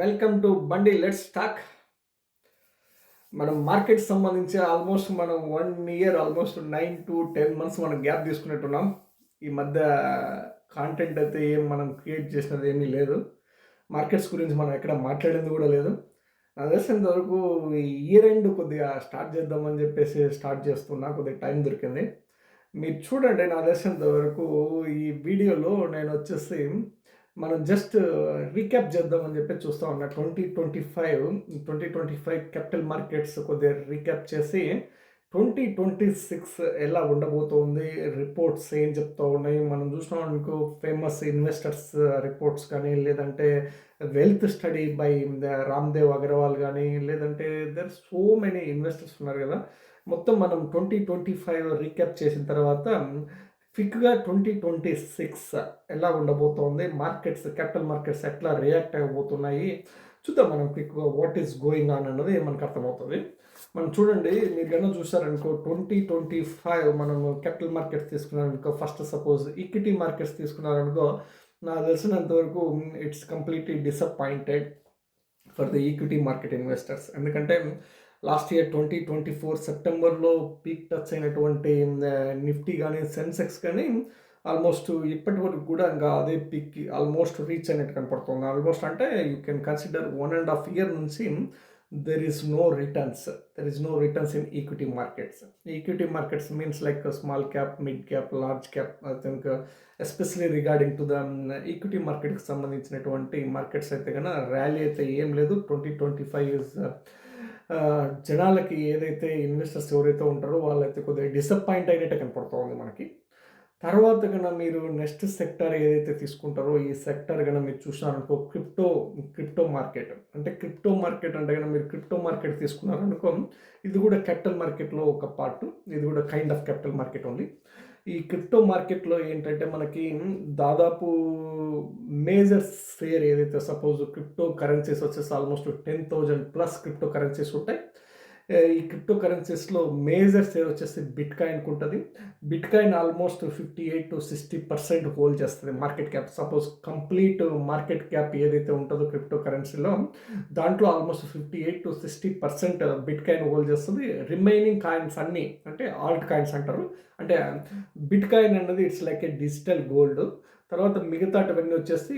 Welcome to బండి let's talk మనం market సంబంధించి ఆల్మోస్ట్ మనం one year almost nine to ten months మనం గ్యాప్ తీసుకున్నట్టున్నాం. ఈ మధ్య కాంటెంట్ అయితే ఏం మనం క్రియేట్ చేసినది ఏమీ లేదు. మార్కెట్స్ గురించి మనం ఎక్కడ మాట్లాడింది కూడా లేదు. నాకు తెలిసినంత వరకు ఈ ఇయర్ ఎండ్ కొద్దిగా స్టార్ట్ చేద్దామని చెప్పేసి స్టార్ట్ చేస్తున్నా కొద్దిగా టైం దొరికింది. మీరు చూడండి నాకు తెలిసినంత వరకు ఈ వీడియోలో నేను వచ్చేసి మనం జస్ట్ రీక్యాప్ uh, చేద్దామని చెప్పి చూస్తా ఉన్నా. Twenty twenty five twenty twenty five capital markets కొద్దిగా రీక్యాప్ చేసి ట్వంటీ ట్వంటీ సిక్స్ ఎలా ఉండబోతోంది? రిపోర్ట్స్ ఏం చెప్తా ఉన్నాయి? మనం చూసినాం అనుకో ఫేమస్ ఇన్వెస్టర్స్ రిపోర్ట్స్ కానీ లేదంటే wealth study by Ramdev Agarwal కానీ లేదంటే దర్ సో మెనీ ఇన్వెస్టర్స్ ఉన్నారు కదా. మొత్తం మనం ట్వంటీ ట్వంటీ ఫైవ్ రీక్యాప్ చేసిన తర్వాత క్విక్గా ట్వంటీ ట్వంటీ సిక్స్ ఎలా ఉండబోతోంది? మార్కెట్స్ క్యాపిటల్ మార్కెట్స్ ఎట్లా రియాక్ట్ అవ్వబోతున్నాయి? చూద్దాం మనం క్విక్గా వాట్ ఈస్ గోయింగ్ ఆన్ అన్నది మనకు అర్థమవుతుంది. మనం చూడండి మీరు కన్నా చూసారనుకో ట్వంటీ ట్వంటీ ఫైవ్ మనం క్యాపిటల్ మార్కెట్స్ తీసుకున్నారనుకో ఫస్ట్ సపోజ్ ఈక్విటీ మార్కెట్స్ తీసుకున్నారనుకో నాకు తెలిసినంత వరకు it's completely disappointed for the equity market investors ఎందుకంటే last year twenty twenty four సెప్టెంబర్లో పీక్ టచ్ అయినటువంటి నిఫ్టీ కానీ సెన్సెక్స్ కానీ ఆల్మోస్ట్ ఇప్పటి వరకు కూడా ఇంకా అదే పీక్ ఆల్మోస్ట్ రీచ్ అయినట్టు కనపడుతుంది. ఆల్మోస్ట్ అంటే you can consider one and half year నుంచి there is no returns there is no returns in equity markets equity markets means like small cap mid cap large cap I think especially regarding to the equity మార్కెట్కి సంబంధించినటువంటి markets అయితే కన్నా rally అయితే ఏం లేదు. Twenty twenty five is జనాలకి ఏదైతే investors ఎవరైతే ఉంటారో వాళ్ళైతే కొద్దిగా డిసప్పాయింట్ అయినట్టు కనపడుతుంది మనకి. తర్వాత కన్నా మీరు నెక్స్ట్ సెక్టర్ ఏదైతే తీసుకుంటారో ఈ సెక్టర్ కన్నా మీరు చూసినారనుకో క్రిప్టో క్రిప్టో మార్కెట్ అంటే క్రిప్టో మార్కెట్ అంటే కన్నా మీరు క్రిప్టో మార్కెట్ తీసుకున్నారనుకో ఇది కూడా క్యాపిటల్ మార్కెట్లో ఒక పార్ట్ ఇది కూడా kind of capital market only ఈ క్రిప్టో మార్కెట్లో ఏంటంటే మనకి దాదాపు మేజర్ షేర్ ఏదైతే సపోజ్ క్రిప్టో కరెన్సీస్ వచ్చేసి almost ten thousand plus cryptocurrencies ఉంటాయి. ఈ క్రిప్టో కరెన్సీస్లో మేజర్ షేర్ వచ్చేసి బిట్ కాయిన్కి ఉంటుంది bitcoin almost fifty eight to sixty percent hold చేస్తుంది market cap suppose complete market cap ఏదైతే ఉంటుందో క్రిప్టో కరెన్సీలో దాంట్లో almost fifty eight to sixty percent bitcoin hold చేస్తుంది. రిమైనింగ్ కాయిన్స్ అన్నీ అంటే ఆల్ట్ కాయిన్స్ అంటారు. అంటే బిట్ కాయిన్ అనేది it's like a digital gold తర్వాత మిగతాటివన్నీ వచ్చేసి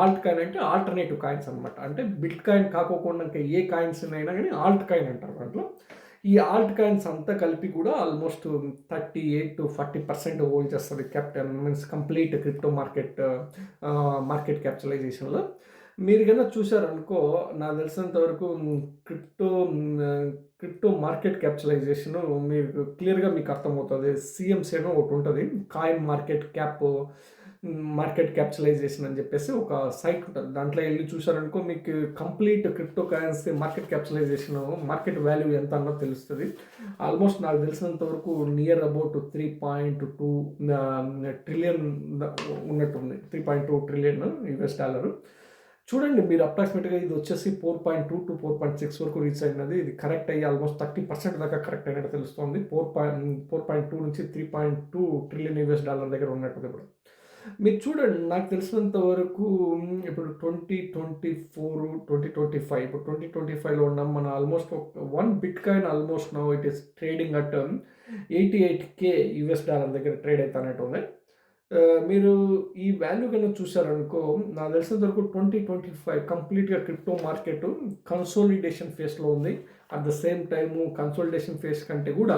ఆల్ట్ కాయిన్ అంటే ఆల్టర్నేటివ్ కాయిన్స్ అనమాట అంటే బిట్ కాయిన్ కాకోకుండా ఇంకా ఏ కాయిన్స్ అయినా కానీ ఆల్ట్ కాయిన్ అంటారు దాంట్లో. ఈ ఆల్ట్ కాయిన్స్ అంతా కలిపి కూడా almost thirty eight to forty percent hold చేస్తుంది capital means complete crypto market market క్యాపిటలైజేషన్లో. మీరు కన్నా చూసారనుకో నాకు తెలిసినంత వరకు క్రిప్టో క్రిప్టో మార్కెట్ క్యాపిటలైజేషన్ మీకు క్లియర్గా మీకు అర్థమవుతుంది. సిఎంసీ అని ఒకటి ఉంటుంది. Coin market cap market capitalization అని చెప్పేసి ఒక సైట్ ఉంటుంది. దాంట్లో వెళ్ళి చూసారనుకో మీకు complete cryptocurrency market capitalization market value ఎంత అన్నది తెలుస్తుంది. ఆల్మోస్ట్ నాకు తెలిసినంత వరకు near about three point two trillion ఉన్నట్టుంది. Three point two trillion US dollar. చూడండి మీరు అప్రాక్సిమేట్గా ఇది వచ్చేసి four point two to four point six వరకు రీచ్ అయినది. ఇది కరెక్ట్ అయ్యి ఆల్మోస్ట్ థర్టీ పర్సెంట్ దాకా కరెక్ట్ అయినట్టు తెలుస్తుంది. Four point four point two నుంచి three point two trillion US dollar దగ్గర ఉన్నట్టు ఇప్పుడు. మీరు చూడండి నాకు తెలిసినంత వరకు ఇప్పుడు twenty twenty four twenty twenty five ఇప్పుడు ట్వంటీ ట్వంటీ ఫైవ్లో ఉన్నాం. మన almost one bitcoin almost now it is trading at eighty eight K US dollar దగ్గర ట్రేడ్ అవుతానట్టు ఉంది మీరు ఈ వాల్యూ కన్నా చూసారనుకో నాకు తెలిసినంత వరకు ట్వంటీ ట్వంటీ ఫైవ్ కంప్లీట్గా క్రిప్టో మార్కెట్ కన్సోలిడేషన్ ఫేస్లో ఉంది. At the same time consolidation phase కంటే కూడా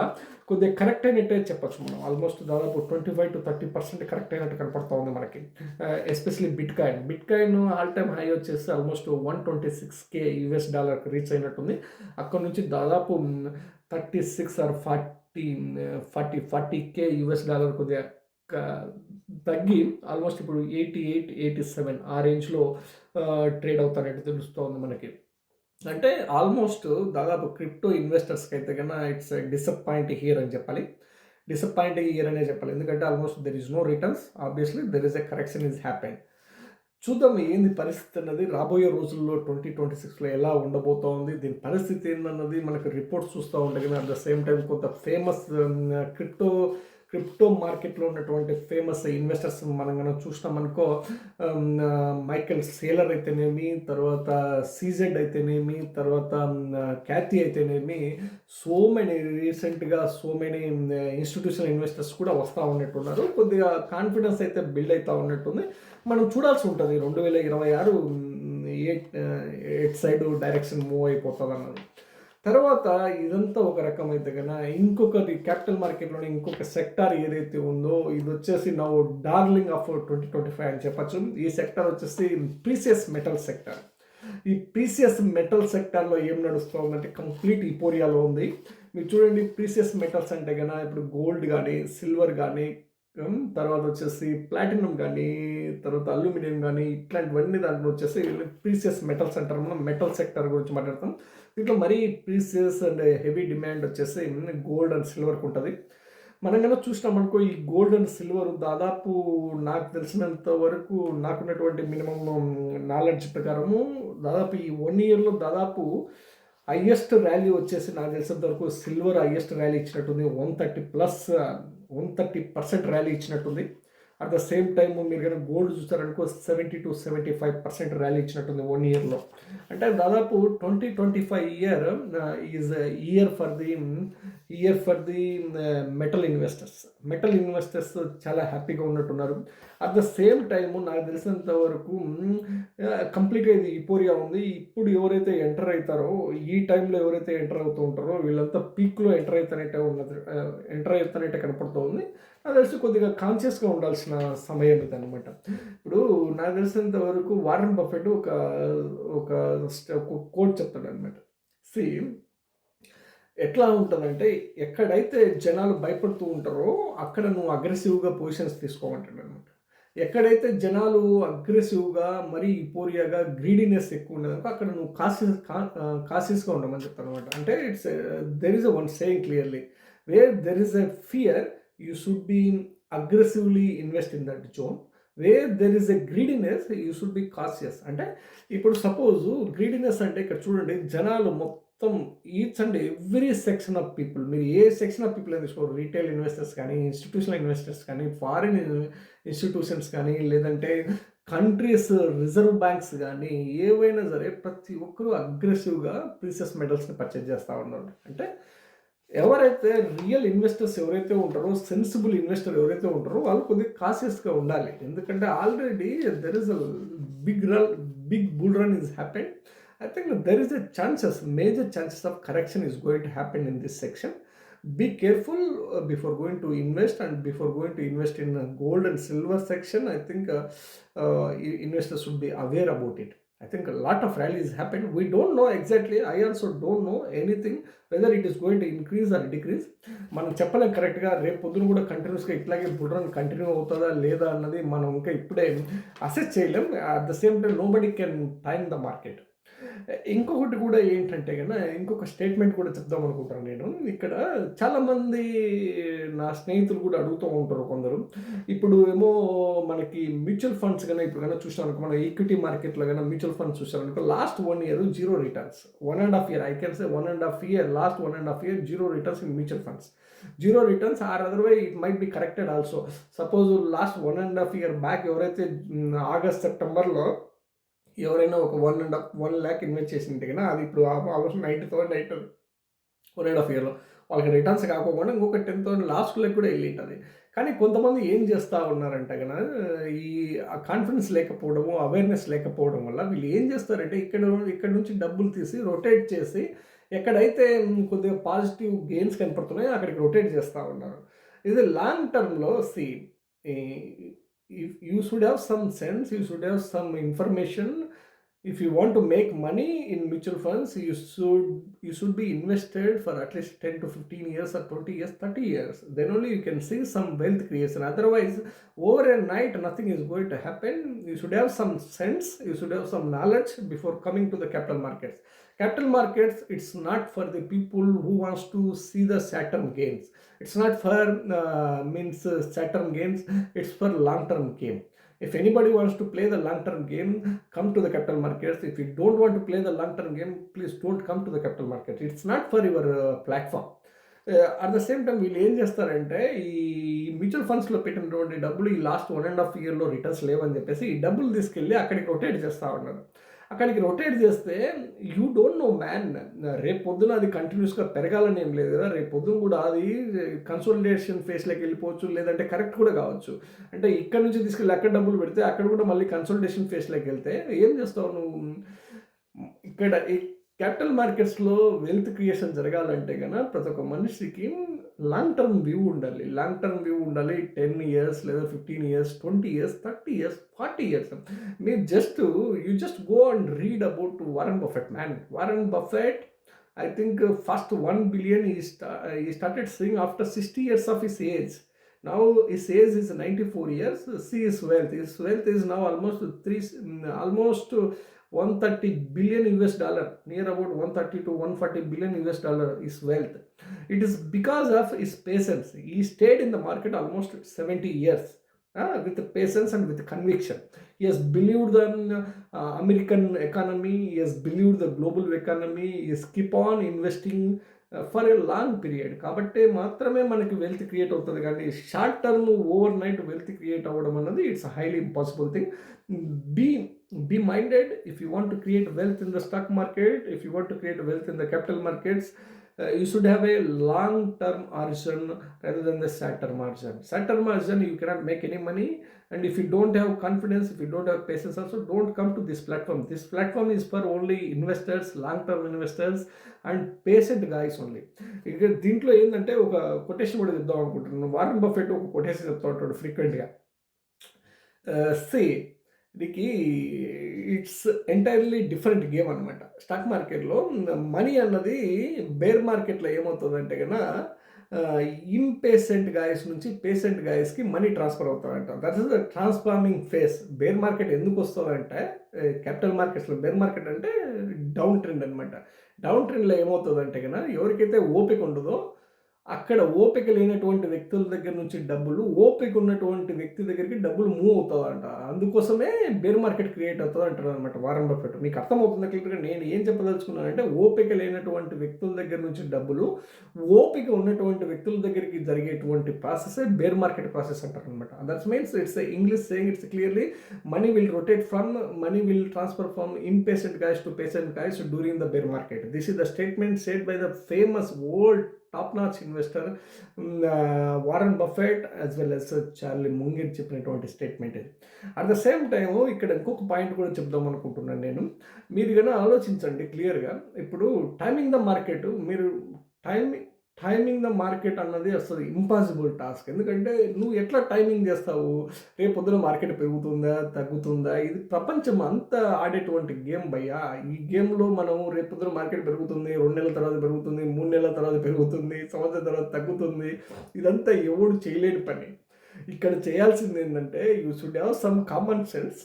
కొద్దిగా కరెక్ట్ అయినట్టే చెప్పచ్చు మనం. ఆల్మోస్ట్ దాదాపు twenty five to thirty percent correct అయినట్టు కనపడుతూ ఉంది మనకి. Especially bitcoin bitcoin all time high వచ్చేసి almost one twenty six K US డాలర్కి reach అయినట్టుంది. అక్కడ నుంచి దాదాపు thirty six or forty forty forty K US dollar కొద్దిగా తగ్గి ఆల్మోస్ట్ ఇప్పుడు ఎయిటీ ఎయిట్ ఎయిటీ సెవెన్ ఆ రేంజ్లో ట్రేడ్ అవుతానట్టు తెలుస్తోంది మనకి. అంటే ఆల్మోస్ట్ దాదాపు క్రిప్టో ఇన్వెస్టర్స్కి అయితే కన్నా ఇట్స్ డిసప్పాయింట్ హియర్ అని చెప్పాలి. డిసప్పాయింట్ ఇయర్ అనే చెప్పాలి. ఎందుకంటే almost there is no returns obviously there is a correction is happen చూద్దాం ఏంది పరిస్థితి అన్నది. రాబోయే రోజుల్లో ట్వంటీ ట్వంటీ సిక్స్లో ఎలా ఉండబోతోంది దీని పరిస్థితి ఏందన్నది మనకు రిపోర్ట్స్ చూస్తూ ఉంటే కానీ అట్ ద సేమ్ టైం కొంత ఫేమస్ క్రిప్టో um, క్రిప్టో మార్కెట్లో ఉన్నటువంటి ఫేమస్ ఇన్వెస్టర్స్ మనం కనుక చూసినామనుకో మైకెల్ సేలర్ అయితేనేమి తర్వాత సీజెడ్ అయితేనేమి తర్వాత క్యాథీ అయితేనేమి సో మెనీ రీసెంట్గా సో మెనీ ఇన్స్టిట్యూషనల్ ఇన్వెస్టర్స్ కూడా వస్తూ ఉన్నట్టున్నారు. కొద్దిగా కాన్ఫిడెన్స్ అయితే బిల్డ్ అవుతూ ఉన్నట్టుంది. మనం చూడాల్సి ఉంటుంది. రెండు వేల ఇరవై ఆరు eight eight side direction move అయిపోతుంది అన్నారు తర్వాత ఇదంతా ఒక రకమైతే కన్నా ఇంకొకటి క్యాపిటల్ మార్కెట్లోనే ఇంకొక సెక్టార్ ఏదైతే ఉందో ఇది వచ్చేసి నా darling of twenty twenty five అని చెప్పచ్చు. ఈ సెక్టార్ వచ్చేసి ప్రీసియస్ మెటల్ సెక్టార్ ఈ ప్రీసియస్ మెటల్ సెక్టార్లో ఏం నడుస్తూ ఉందంటే కంప్లీట్ ఇపోరియాలో ఉంది. మీరు చూడండి ప్రీసియస్ మెటల్స్ అంటే కన్నా ఇప్పుడు గోల్డ్ కానీ సిల్వర్ కానీ తర్వాత వచ్చేసి ప్లాటినం కానీ తర్వాత అల్యూమినియం కానీ ఇట్లాంటివన్నీ దాంట్లో వచ్చేసి ప్రీసియస్ మెటల్స్ అంటారు మనం మెటల్ సెక్టర్ గురించి మాట్లాడతాం. దీంట్లో మరీ ప్రీసియస్ అండ్ హెవీ డిమాండ్ వచ్చేసి గోల్డ్ అండ్ సిల్వర్కి ఉంటుంది. మనం కనుక చూసినామనుకో ఈ గోల్డ్ అండ్ సిల్వర్ దాదాపు నాకు తెలిసినంత వరకు నాకున్నటువంటి మినిమం నాలెడ్జ్ ప్రకారము దాదాపు ఈ వన్ ఇయర్లో దాదాపు హయ్యెస్ట్ ర్యాలీ వచ్చేసి నాకు తెలిసినంత వరకు silver highest rally ఇచ్చినట్టుంది. One thirty plus one thirty percent rally ఇచ్చినట్టుంది. At the same time మీరు కనుక gold చూస్తారనుకో seventy to seventy five percent rally ఇచ్చినట్టుంది one ఇయర్లో అంటే దాదాపు twenty twenty five year is year for the year for the metal investors metal investors చాలా హ్యాపీగా ఉన్నట్టున్నారు. At the same time నాకు తెలిసినంత వరకు mm, కంప్లీట్గా ఇది ఇపోరియా ఉంది. ఇప్పుడు ఎవరైతే ఎంటర్ అవుతారో ఈ టైంలో ఎవరైతే ఎంటర్ అవుతూ ఉంటారో వీళ్ళంతా పీక్లో ఎంటర్ అవుతానైతే ఉన్నది ఎంటర్ అవుతానైతే కనపడుతూ ఉంది. నాకు తెలిసి కొద్దిగా కాన్షియస్గా ఉండాల్సిన సమయం ఇది అనమాట ఇప్పుడు నాకు తెలిసినంత వరకు వారన్ బఫెట్ ఒక ఒక కోట్ చెప్తాడు అనమాట సి ఎట్లా ఉంటుందంటే ఎక్కడైతే జనాలు భయపడుతూ ఉంటారో అక్కడ నువ్వు అగ్రెసివ్గా పొజిషన్స్ తీసుకోమంటాడు అనమాట ఎక్కడైతే జనాలు అగ్రెసివ్గా మరీ ఇపోరియాగా గ్రీడీనెస్ ఎక్కువ ఉండదు అక్కడ నువ్వు కాసిస్ కాసిస్గా ఉండమని చెప్తాను అనమాట అంటే it's there is a one saying clearly where there is a fear you should be aggressively invest in that zone where there is a greediness you should be cautious అంటే ఇప్పుడు సపోజ్ గ్రీడినెస్ అంటే ఇక్కడ చూడండి జనాలు మొత్తం each and every section of people మీరు ఏ section of people తీసుకోరు రీటైల్ ఇన్వెస్టర్స్ కానీ ఇన్స్టిట్యూషనల్ ఇన్వెస్టర్స్ కానీ ఫారిన్ ఇన్స్టిట్యూషన్స్ కానీ లేదంటే కంట్రీస్ రిజర్వ్ బ్యాంక్స్ కానీ ఏవైనా సరే ప్రతి ఒక్కరూ అగ్రెసివ్గా ప్రీసియస్ మెడల్స్ని పర్చేజ్ చేస్తూ ఉన్నారు. అంటే ఎవరైతే రియల్ ఇన్వెస్టర్స్ ఎవరైతే ఉంటారో సెన్సిబుల్ ఇన్వెస్టర్ ఎవరైతే ఉంటారో వాళ్ళు కొద్దిగా కాషియస్గా ఉండాలి. ఎందుకంటే already there is a big run big bull run is happen I think there is a chances major chances of correction is going to happen in this section be careful before going to invest and before going to invest in gold and silver section I think investors think be aware about it I think lot of rallies happen we don't know exactly I also don't know anything whether it is going to increase or decrease మనం చెప్పలేం కరెక్ట్గా రేపు పొద్దున కూడా కంటిన్యూస్గా ఇట్లాగే బుడ్రన్ continue అవుతుందా లేదా అన్నది మనం ఇంకా ఇప్పుడే అసెస్ చేయలేం. At the same time nobody can time the market ఇంకొకటి కూడా ఏంటంటే కన్నా ఇంకొక స్టేట్మెంట్ కూడా చెప్దాం అనుకుంటాను నేను. ఇక్కడ చాలామంది నా స్నేహితులు కూడా అడుగుతూ ఉంటారు కొందరు. ఇప్పుడు ఏమో మనకి మ్యూచువల్ ఫండ్స్ కన్నా ఇప్పుడు కన్నా చూసాను మన ఈక్విటీ మార్కెట్లో కన్నా mutual funds చూసామనుకో last one year zero returns one and half year I can say one and half year last one and half year zero returns in mutual funds zero returns or otherwise it might be corrected also suppose last one and half year back ఎవరైతే August సెప్టెంబర్లో ఎవరైనా ఒక one and half one lakh invest చేసింటే కన్నా అది ఇప్పుడు almost ninety thousand అవుతుంది one and half ఇయర్లో వాళ్ళకి రిటర్న్స్ కాకుండా ఇంకొక టెన్ థౌసండ్ లాస్ట్లోకి కూడా వెళ్ళి ఉంటుంది కానీ కొంతమంది ఏం చేస్తూ ఉన్నారంటే కన్నా ఈ కాన్ఫిడెన్స్ లేకపోవడము అవేర్నెస్ లేకపోవడం వల్ల వీళ్ళు ఏం చేస్తారంటే ఇక్కడ ఇక్కడ నుంచి డబ్బులు తీసి రొటేట్ చేసి ఎక్కడైతే కొద్దిగా పాజిటివ్ గెయిన్స్ కనపడుతున్నాయో అక్కడికి రొటేట్ చేస్తూ ఉన్నారు. ఇది లాంగ్ టర్మ్లో so you should have some sense you should have some information if you want to make money in mutual funds you should you should be invested for at least 10 to 15 years or 20 years 30 years. Then only you can see some wealth creation. Otherwise over a night nothing is going to happen. You should have some sense. You should have some knowledge before coming to the capital markets. Capital markets it's not for the people who wants to see the short-term gains. It's not for uh, means uh, short-term gains. It's for long-term game if anybody wants to play the long-term game come to the capital markets if you don't want to play the long-term game please don't come to the capital market it's not for your uh, platform at the same time వీళ్ళు ఏం చేస్తారంటే ఈ mutual ఫండ్స్లో పెట్టినటువంటి డబ్బులు ఈ last one and half ఇయర్లో returns లేవని చెప్పేసి ఈ డబ్బులు తీసుకెళ్ళి అక్కడికి రొటేట్ చేస్తూ ఉన్నారు అక్కడికి రొటేట్ చేస్తే యూ డోంట్ నో మ్యాన్ రేపు పొద్దున అది కంటిన్యూస్గా పెరగాలని ఏం లేదు కదా. రేపు పొద్దున కూడా అది కన్సోలిడేషన్ ఫేస్లోకి వెళ్ళిపోవచ్చు లేదంటే కరెక్ట్ కూడా కావచ్చు. అంటే ఇక్కడ నుంచి తీసుకెళ్ళి అక్కడ డబ్బులు పెడితే అక్కడ కూడా మళ్ళీ కన్సల్టేషన్ ఫేస్లోకి వెళ్తే ఏం చేస్తావు నువ్వు? ఇక్కడ క్యాపిటల్ మార్కెట్స్లో వెల్త్ క్రియేషన్ జరగాలంటే కనుక ప్రతి ఒక్క మనిషికి లాంగ్ టర్మ్ వ్యూ ఉండాలి లాంగ్ టర్మ్ వ్యూ ఉండాలి టెన్ ఇయర్స్ లేదా fifteen years twenty years thirty years forty years మీరు just you just go and read about Warren Buffett man Warren Buffett I think uh, first 1 billion he, sta- uh, he started seeing after 60 years age his age. Now his age is 94 years. See his wealth. His wealth is now almost three, mm, one thirty billion US dollar near about one thirty to one forty billion US dollar his wealth it is because of his patience he stayed in the market almost seventy years with patience and with conviction he he's believed the American economy he he's believed the global economy he's keep on investing for a long period కాబట్టి మాత్రమే మనకి wealth create అవుతుంది. కానీ short term over night wealth create అవ్వడం అన్నది it's highly impossible thing be be minded if you want to create wealth in the stock market if you want to create wealth in the capital markets uh, you should have a long term horizon rather than the short term horizon. Short term horizon, you cannot make any money. And if you don't have confidence, if you don't have patience, also don't come to this platform. This platform is for only investors, long term investors, and patient guys only ఇక దీంట్లో ఏంటంటే ఒక quotation కూడా చెప్దాం అనుకుంటున్నాను Warren Buffett ఒక quotation చెప్తా ఉంటాడు ఫ్రీక్వెంట్గా సి దీనికి ఇట్స్ ఎంటైర్లీ డిఫరెంట్ గేమ్ అనమాట స్టాక్ మార్కెట్లో మనీ అన్నది బేర్ మార్కెట్లో ఏమవుతుందంటే కన్నా ఇంపేషెంట్ గాయస్ నుంచి పేషెంట్ గాయస్కి money transfer అవుతారంట that is the transforming phase bear market ఎందుకు వస్తుందంటే క్యాపిటల్ మార్కెట్స్లో బేర్ మార్కెట్ అంటే డౌన్ ట్రెండ్ అనమాట డౌన్ ట్రెండ్లో ఏమవుతుందంటే కన్నా ఎవరికైతే ఓపిక ఉండదో అక్కడ ఓపిక లేనటువంటి వ్యక్తుల దగ్గర నుంచి డబ్బులు ఓపిక ఉన్నటువంటి వ్యక్తి దగ్గరికి డబ్బులు మూవ్ అవుతుందంట అందుకోసమే బేర్ మార్కెట్ క్రియేట్ అవుతుంది అంటారు అనమాట వారం బఫెట్ మీకు అర్థమవుతుంది క్లియర్గా? నేను ఏం చెప్పదలుచుకున్నానంటే ఓపిక లేనటువంటి వ్యక్తుల దగ్గర నుంచి డబ్బులు ఓపిక ఉన్నటువంటి వ్యక్తుల దగ్గరికి జరిగేటువంటి ప్రాసెస్ బేర్ మార్కెట్ ప్రాసెస్ అంటారు అనమాట that's means it's English saying it's clearly money will rotate from money will transfer from impatient guys to patient guys during the bear market this is the statement said by the famous old top notch investor Warren Buffett as well as Charlie Munger చెప్పినటువంటి statement ఇది. At the same time ఇక్కడ ఇంకొక point కూడా చెప్దాం అనుకుంటున్నాను నేను. మీరు కన్నా ఆలోచించండి క్లియర్గా ఇప్పుడు టైమింగ్ ద మార్కెట్ మీరు టైమింగ్ టైమింగ్ ద మార్కెట్ అన్నది అసలు ఇంపాసిబుల్ టాస్క్. ఎందుకంటే నువ్వు ఎట్లా టైమింగ్ చేస్తావు? రేపు పొద్దున మార్కెట్ పెరుగుతుందా? తగ్గుతుందా? ఇది ప్రపంచం అంతా ఆడేటువంటి గేమ్ భయ్యా. ఈ గేమ్లో మనం రేపు పొద్దున మార్కెట్ పెరుగుతుంది రెండు నెలల తర్వాత పెరుగుతుంది మూడు నెలల తర్వాత పెరుగుతుంది సంవత్సరం తర్వాత తగ్గుతుంది. ఇదంతా ఎవడు చేయలేని పని. ఇక్కడ చేయాల్సింది ఏంటంటే you should have some common sense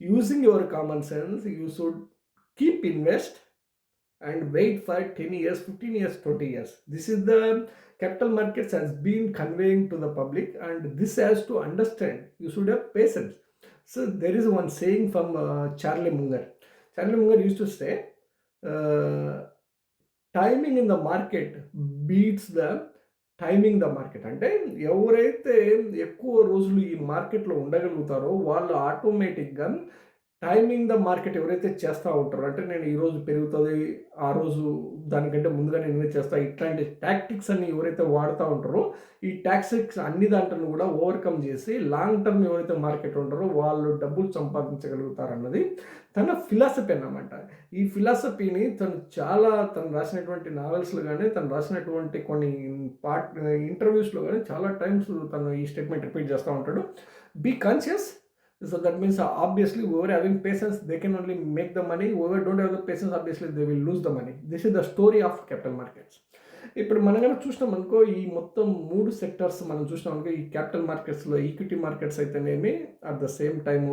using your common sense you should keep invest and wait for 10 years 15 years 20 years this is the capital markets has been conveying to the public and this has to understand you should have patience so there is one saying from uh, charlie munger charlie munger used to say uh, timing in the market beats the timing the market అంటే ఎవరైతే ఎక్కువ రోజులు ఈ మార్కెట్లో ఉండగలుగుతారో వాళ్ళు ఆటోమేటిక్గా timing the market ఎవరైతే చేస్తూ ఉంటారో అంటే నేను ఈరోజు పెరుగుతుంది ఆ రోజు దానికంటే ముందుగా నేను ఇన్వెస్ట్ చేస్తా ఇట్లాంటి టాక్టిక్స్ అన్ని ఎవరైతే వాడుతూ ఉంటారో ఈ టాక్టిక్స్ అన్ని దాంట్లో కూడా ఓవర్కమ్ చేసి లాంగ్ టర్మ్ ఎవరైతే మార్కెట్ ఉంటారో వాళ్ళు డబ్బులు సంపాదించగలుగుతారన్నది తన ఫిలాసఫీ అన్నమాట. ఈ ఫిలాసఫీని తను చాలా తను రాసినటువంటి నావెల్స్లో కానీ తను రాసినటువంటి కొన్ని పార్ట్ ఇంటర్వ్యూస్లో కానీ చాలా టైమ్స్ తను ఈ స్టేట్మెంట్ రిపీట్ చేస్తూ ఉంటాడు. Be conscious so that means uh, obviously whoever having patience. They can only make the money. Whoever don't have the patience obviously they will lose the money. This is the story of capital markets. ఇప్పుడు మనం కనుక చూసినాం అనుకో ఈ మొత్తం మూడు sectors మనం చూసినాం అనుకో ఈ క్యాపిటల్ మార్కెట్స్లో ఈక్విటీ మార్కెట్స్ అయితేనేమి at the same time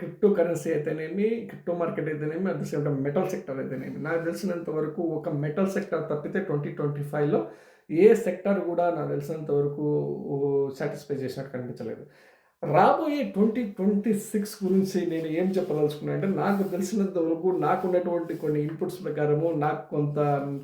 cryptocurrency అయితేనేమి క్రిప్టో మార్కెట్ అయితేనేమి at the same time metal sector అయితేనేమి. నాకు తెలిసినంత వరకు ఒక మెటల్ సెక్టర్ తప్పితే ట్వంటీ ట్వంటీ ఫైవ్లో ఏ సెక్టర్ కూడా నాకు తెలిసినంత వరకు సాటిస్ఫై చేసినట్టు కనిపించలేదు. రాబోయే ట్వంటీ ట్వంటీ సిక్స్ గురించి నేను ఏం చెప్పదలుచుకున్నా అంటే నాకు తెలిసినంత వరకు నాకున్నటువంటి కొన్ని ఇన్పుట్స్ ప్రకారము నాకు కొంత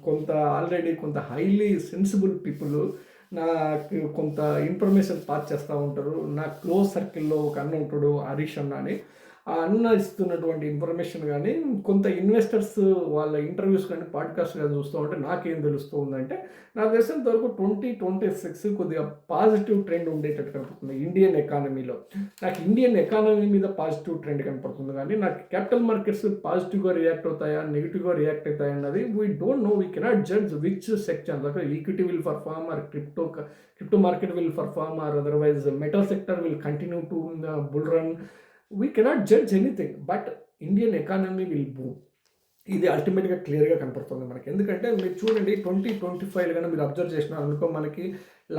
కొంత ఆల్రెడీ కొంత హైలీ సెన్సిబుల్ పీపుల్ నాకు కొంత ఇన్ఫర్మేషన్ పాస్ చేస్తూ ఉంటారు. నా క్లోజ్ సర్కిల్లో ఒక అన్న ఉంటాడు హరీష్ అన్న అని. అన్న ఇస్తున్నటువంటి ఇన్ఫర్మేషన్ కానీ కొంత ఇన్వెస్టర్స్ వాళ్ళ ఇంటర్వ్యూస్ కానీ పాడ్కాస్ట్ కానీ చూస్తూ ఉంటే నాకేం తెలుస్తూ ఉందంటే నాకు తెలిసినంత వరకు ట్వంటీ ట్వంటీ సిక్స్ కొద్దిగా పాజిటివ్ ట్రెండ్ ఉండేటట్టు కనపడుతుంది ఇండియన్ ఎకానమీలో నాకు ఇండియన్ ఎకానమీ మీద పాజిటివ్ ట్రెండ్ కనపడుతుంది కానీ నాకు క్యాపిటల్ మార్కెట్స్ పాజిటివ్గా రియాక్ట్ అవుతాయా నెగిటివ్గా రియాక్ట్ అవుతాయా అన్నది we don't know we cannot judge which section equity will perform or crypto crypto market will perform or otherwise metal sector will continue to bull run we cannot judge anything but Indian economy will boom ఇది అల్టిమేట్గా క్లియర్గా కనపడుతుంది మనకి. ఎందుకంటే మీరు చూడండి twenty twenty five కానీ మీరు అబ్జర్వ్ చేసిన అనుకో మనకి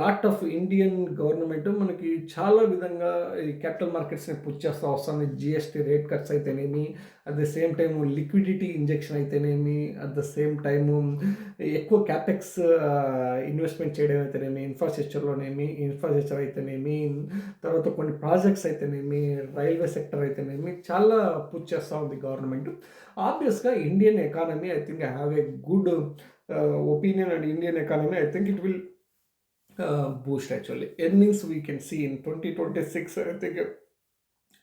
లాట్ ఆఫ్ ఇండియన్ గవర్నమెంట్ మనకి చాలా విధంగా ఈ క్యాపిటల్ మార్కెట్స్ని పుష్ చేస్తూ వస్తుంది. జిఎస్టీ రేట్ కట్స్ అయితేనేమి at the same time liquidity injection అయితేనేమి అట్ ద సేమ్ టైము ఎక్కువ క్యాపెక్స్ ఇన్వెస్ట్మెంట్ చేయడం అయితేనేమి ఇన్ఫ్రాస్ట్రక్చర్లోనేమి ఇన్ఫ్రాస్ట్రక్చర్ అయితేనేమి తర్వాత కొన్ని ప్రాజెక్ట్స్ అయితేనేమి రైల్వే సెక్టర్ అయితేనేమి చాలా పుష్ చేస్తూ ఉంది గవర్నమెంట్. ఆబ్వియస్గా Indian economy I think I have a good opinion and Indian economy I think it will uh, boost actually. Earnings we can see in 2026, I think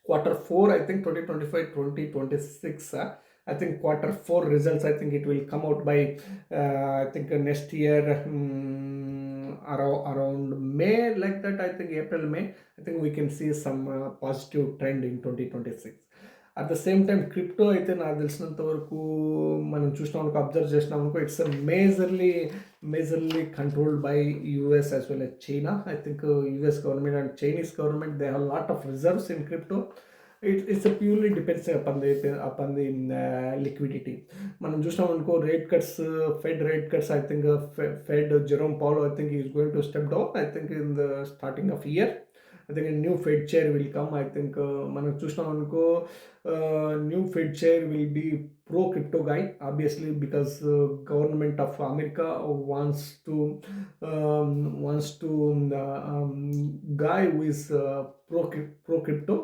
quarter four, I think 2025, 2026. Uh, I think quarter four results, I think it will come out by, uh, I think next year um, around, around May, like that, I think April, May, I think we can see some uh, positive trend in 2026. At the same time crypto అయితే నాకు తెలిసినంత వరకు మనం చూసినాం అనుకో observe చేసినాం అనుకో it's majorly majorly controlled by US as well as China I think US government and Chinese government they have lot of reserves in crypto it it's purely depends upon the upon the liquidity మనం చూసినాం అనుకో rate cuts Fed rate cuts I think Fed Jerome Powell I think is going to step down I think in the starting of year అయితే new Fed chair will come I think మనం చూసినాం అనుకో new Fed chair will be pro crypto guy obviously because government of America wants to wants to guy with pro crypto pro crypto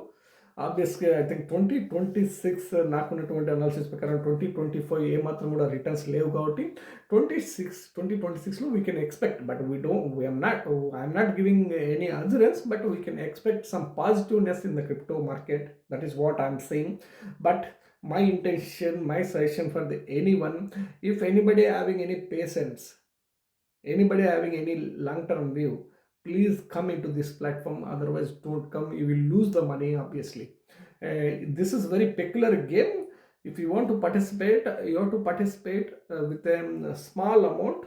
ఆబ్వియస్గా I think twenty twenty six నాకున్నటువంటి analysis ప్రకారం twenty twenty five ఏమాత్రం కూడా returns లేవు కాబట్టి twenty six twenty twenty సిక్స్లో we can expect but we don't we am not I'm not giving any assurance but we can expect some positiveness in the crypto market that is what I'm saying but my intention my suggestion for the anyone if anybody having any patience anybody having any long term view please come into this platform otherwise don't come you will lose the money obviously uh, this is very peculiar game if you want to participate you have to participate uh, with a small amount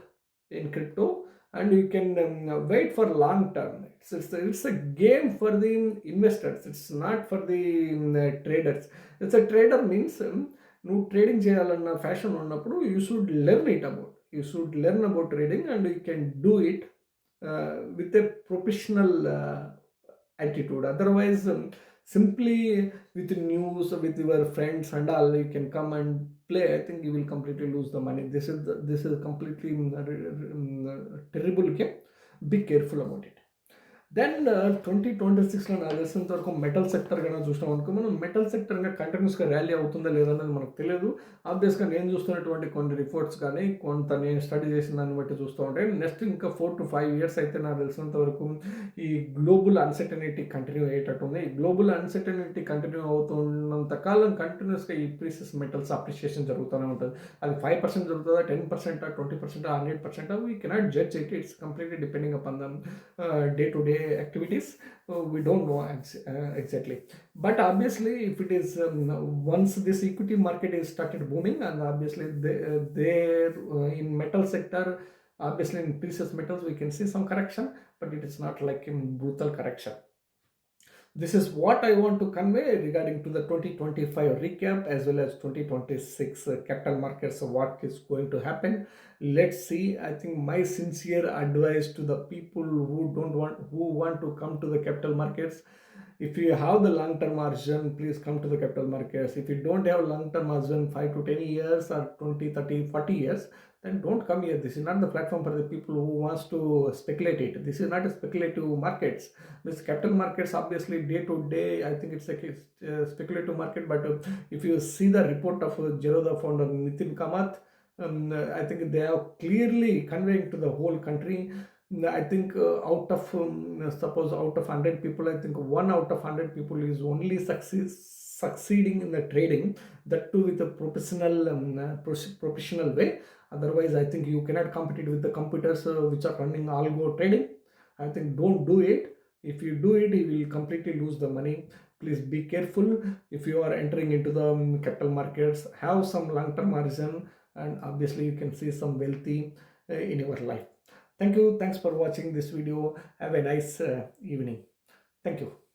in crypto and you can um, wait for long term it's, it's, it's a game for the investors it's not for the um, uh, traders it's a trader means um, నువ్వు trading చేయాలన్న passion ఉన్నప్పుడు you should learn it about you should learn about trading and you can do it with a professional uh, attitude. Otherwise um, simply with news with your friends and all you can come and play. I think you will completely lose the money. This is the, this is completely um, terrible game. Be careful about it then twenty twenty సిక్స్లో నాకు తెలిసినంత వరకు metal sector కన్నా చూసినాం అనుకో మనం metal sector ఇంకా కంటిన్యూస్గా ర్యాలీ అవుతుందా లేదన్నది మనకు తెలియదు. ఆబ్వియస్గా నేను చూస్తున్నటువంటి కొన్ని రిపోర్ట్స్ కానీ కొంత నేను స్టడీ చేసిన దాన్ని బట్టి చూస్తూ ఉంటే నెక్స్ట్ ఇంకా ఫోర్ టు ఫైవ్ ఇయర్స్ అయితే నాకు తెలిసినంత వరకు ఈ గ్లోబల్ అన్సర్టనిటీ కంటిన్యూ అయ్యేటట్టు ఉంది. ఈ గ్లోబల్ అన్సర్టనిటీ కంటిన్యూ అవుతున్నంత కాలం కంటిన్యూస్గా ఈ ప్రీసెస్ మెటల్స్ అప్రిషియేషన్ జరుగుతూనే ఉంటుంది. అది ఫైవ్ పర్సెంట్ జరుగుతుందా ten percent twenty percent hundred percent we cannot judge it it's completely depending upon the day to day activities we don't know uh, exactly. But obviously if it is um, once this equity market is started booming and obviously they, uh, there uh, in metal sector obviously in precious metals we can see some correction but it is not like in brutal correction this is what I want to convey regarding to the 2025 recap as well as 2026 uh, capital markets what is going to happen. Let's see. I think my sincere advice to the people who don't want who want to come to the capital markets if you have the long term margin please come to the capital markets. If you don't have long term margin 5 to 10 years or 20 30 40 years then don't come here this is not the platform for the people who wants to speculate it this is not a speculative markets this capital markets obviously day to day i think it's a uh, speculative market but uh, if you see the report of uh, Zerodha founder nitin kamath um, i think they are clearly conveying to the whole country I think uh, out of um, suppose out of 100 people, I think one out of 100 people is only succeed, succeeding in the trading. That too with a professional um, uh, pro- professional way. Otherwise, I think you cannot compete with the computers uh, which are running algo trading. I think don't do it. If you do it, you will completely lose the money. Please be careful if you are entering into the um, capital markets. Have some long-term margin, and obviously you can see some wealthy uh, in your life. Thank you. Thanks for watching this video. Have a nice uh, evening. Thank you.